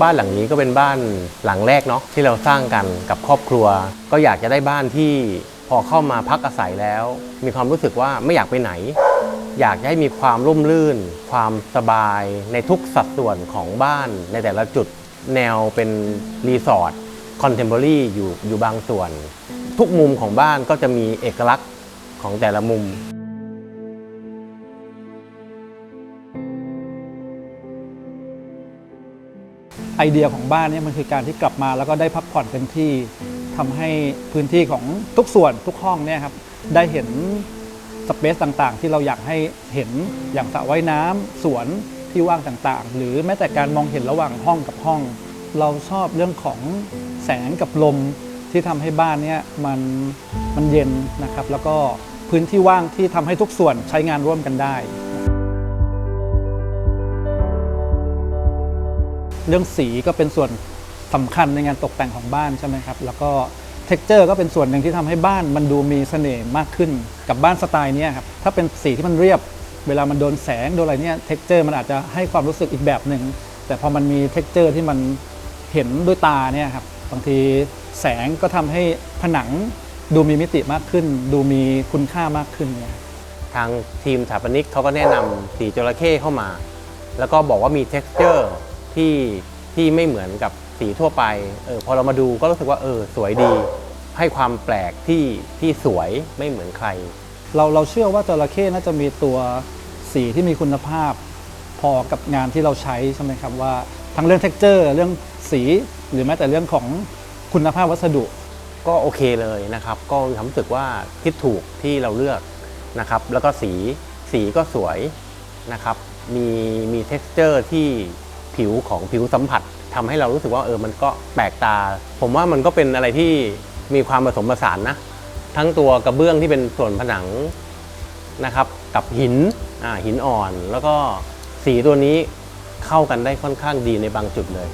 บ้านหลังนี้ก็เป็นบ้านหลังแรกเนาะที่เราสร้างกันกับครอบครัว ก็อยากจะได้บ้านที่พอเข้ามาพักอาศัยแล้ว มีความรู้สึกว่าไม่อยากไปไหน อยากให้มีความร่มรื่น ความสบายในทุกสัดส่วนของบ้านในแต่ละจุดแนวเป็นรีสอร์ทคอนเทม p o r a r y อยู่อยู่บางส่วน ทุกมุมของบ้านก็จะมีเอกลักษณ์ของแต่ละมุม ไอเดียของบ้านเนี่ยมันคือการที่กลับมาแล้วก็ได้พักผ่อนเต็มที่ทำให้พื้นที่ของทุกส่วนทุกห้องเนี่ยครับได้เห็นสเปซต่างๆ ที่เราอยากให้เห็นอย่างสระว่ายน้ำสวนที่ว่างต่างๆ หรือแม้แต่การมองเห็นระหว่างห้องกับห้อง เราชอบเรื่องของแสงกับลมที่ทำให้บ้านเนี่ยมันมันเย็นนะครับ แล้วก็พื้นที่ว่างที่ทำให้ทุกส่วนใช้งานร่วมกันได้ เรื่องสีก็เป็นส่วนสำคัญในงานตกแต่งของบ้านใช่ไหมครับ แล้วก็เท็กเจอร์ก็เป็นส่วนหนึ่งที่ทำให้บ้านมันดูมีเสน่ห์มากขึ้นกับบ้านสไตล์นี้ครับ ถ้าเป็นสีที่มันเรียบ เวลามันโดนแสงโดนอะไรเนี่ยเท็กเจอร์มันอาจจะให้ความรู้สึกอีกแบบหนึ่ง แต่พอมันมีเท็กเจอร์ที่มันเห็นด้วยตาเนี่ยครับ บางทีแสงก็ทำให้ผนังดูมีมิติมากขึ้น ดูมีคุณค่ามากขึ้นเนี่ยทางทีมสถาปนิกเขาก็แนะนำสีจระเข้เข้ามา แล้วก็บอกว่ามี t e x t อร์ ที่ที่ไม่เหมือนกับสีทั่วไปเออพอเรามาดูก็รู้สึกว่าเออสวยดี ให้ความแปลกที่ที่สวยไม่เหมือนใคร เราเราเชื่อว่าจระเข้น่าจะมีตัวสีที่มีคุณภาพ พอกับงานที่เราใช้ใช่ไหมครับว่าทั้งเรื่อง t e x t อร์เรื่องสีหรือแม้แต่เรื่องของคุณภาพวัสดุ ก็โอเคเลยนะครับ ก็มีความรู้สึกว่าคิดถูกที่เราเลือกนะครับ แล้วก็สีสีก็สวยนะครับ มีมี t e x t อร์ที่ ผิวของผิวสัมผัสทำให้เรารู้สึกว่าเออมันก็แปลกตา ผมว่ามันก็เป็นอะไรที่มีความผสมผสานนะ ทั้งตัวกระเบื้องที่เป็นส่วนผนังนะครับ กับหินหินอ่อน แล้วก็สีตัวนี้เข้ากันได้ค่อนข้างดีในบางจุดเลย